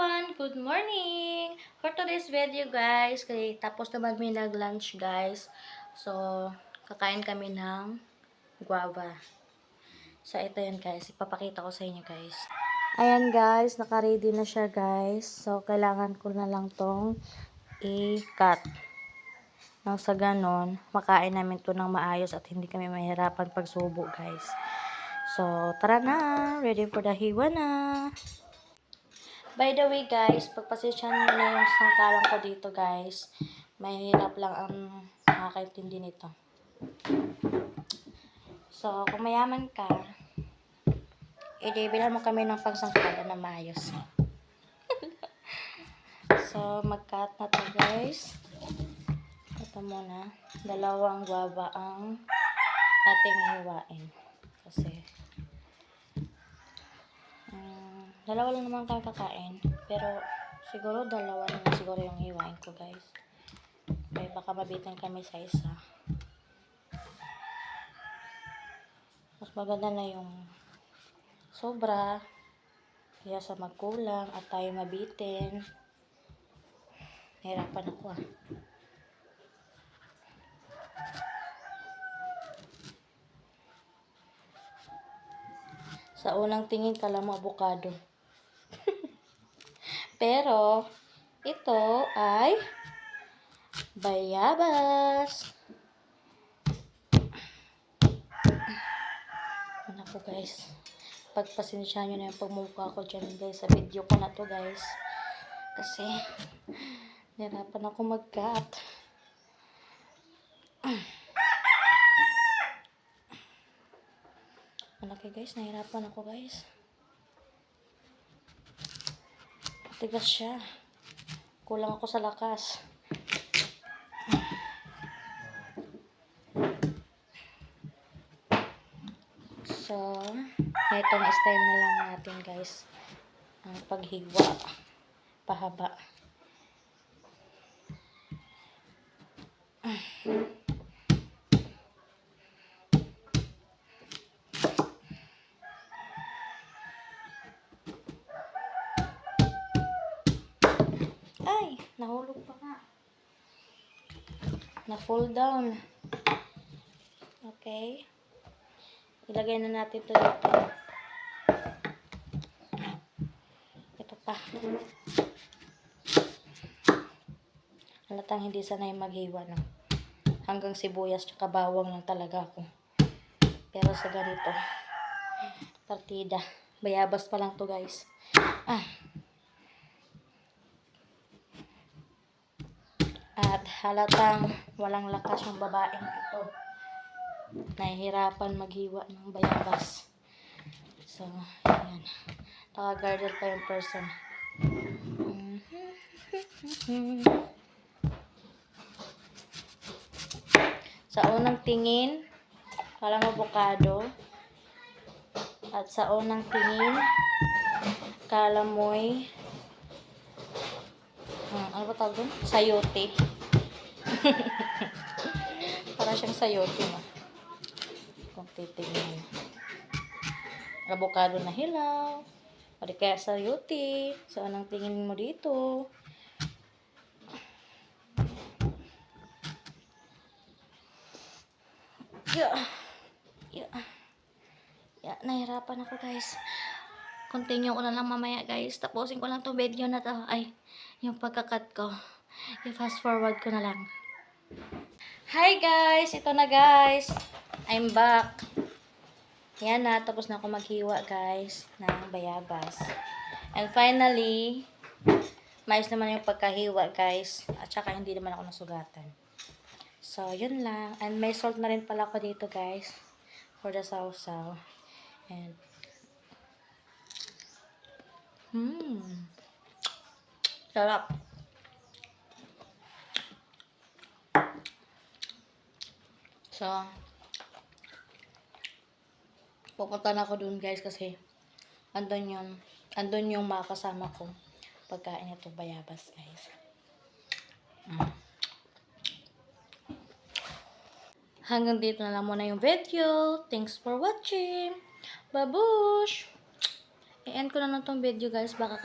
everyone! Good morning! For today's video guys, kay tapos naman kami nag-lunch guys. So, kakain kami ng guava. So, ito yun guys. Ipapakita ko sa inyo guys. Ayan guys, naka-ready na siya guys. So, kailangan ko na lang tong i-cut. Nang sa ganon, makain namin to ng maayos at hindi kami mahirapan pagsubo guys. So, tara na! Ready for the hiwa na! By the way guys, pagpasensyahan mo na yung sangkalang ko dito guys. Mahirap lang ang makakaintindi nito. So, kung mayaman ka, i-bilhan mo kami ng pagsangkala na maayos. so, mag-cut na to guys. Ito muna. Dalawang guava ang ating hiwain. Dalawa lang naman tayo kakain. Pero, siguro dalawa naman siguro yung hiwain ko guys. Kaya baka mabitin kami sa isa. Mas maganda na yung sobra. Kaya sa magkulang at tayo mabitin. Nahirapan ako ah. Sa unang tingin kala mo avocado. Pero, ito ay bayabas. Ano po guys. Pagpasensya nyo na yung pagmukha ko dyan guys sa video ko na to guys. Kasi, nirapan ako mag-cut. Malaki guys, nahirapan ako guys. Tigas siya. Kulang ako sa lakas. So, itong style na lang natin guys. Ang paghigwa. Pahaba. Ay, nahulog pa nga. Na-fall down. Okay. Ilagay na natin ito dito. Ito pa. Halatang hindi sanay maghiwa ng hanggang sibuyas tsaka bawang lang talaga ako. Pero sa ganito, partida. Bayabas pa lang to guys. Ah. At halatang walang lakas yung babaeng ito. Nahihirapan maghiwa ng bayabas. So, ayan. Naka-guarded pa yung person. Sa unang tingin, walang avocado. At sa unang tingin, kala mo'y Hmm, ano ba tawag doon? Sayote. Para siyang sayote mo. Kung titignan. Avocado na hilaw. O di kaya sayote. So, anong tingin mo dito? Yeah. Yeah. Yeah, nahirapan ako guys. Continue ko na lang mamaya guys. Tapusin ko lang tong video na to. Ay, yung pagkakat ko. I-fast forward ko na lang. Hi guys! Ito na guys. I'm back. Yan na. Tapos na ako maghiwa guys ng bayabas. And finally, mais naman yung pagkahiwa guys. At saka hindi naman ako nasugatan. So, yun lang. And may salt na rin pala ako dito guys. For the sausaw. And, hmm. Sarap. So, pupunta na ako dun guys kasi andun yung, andun yung mga kasama ko pagkain ito bayabas guys. Mm. Hanggang dito na lang muna yung video. Thanks for watching. Babush! I-end ko na lang tong video guys. Baka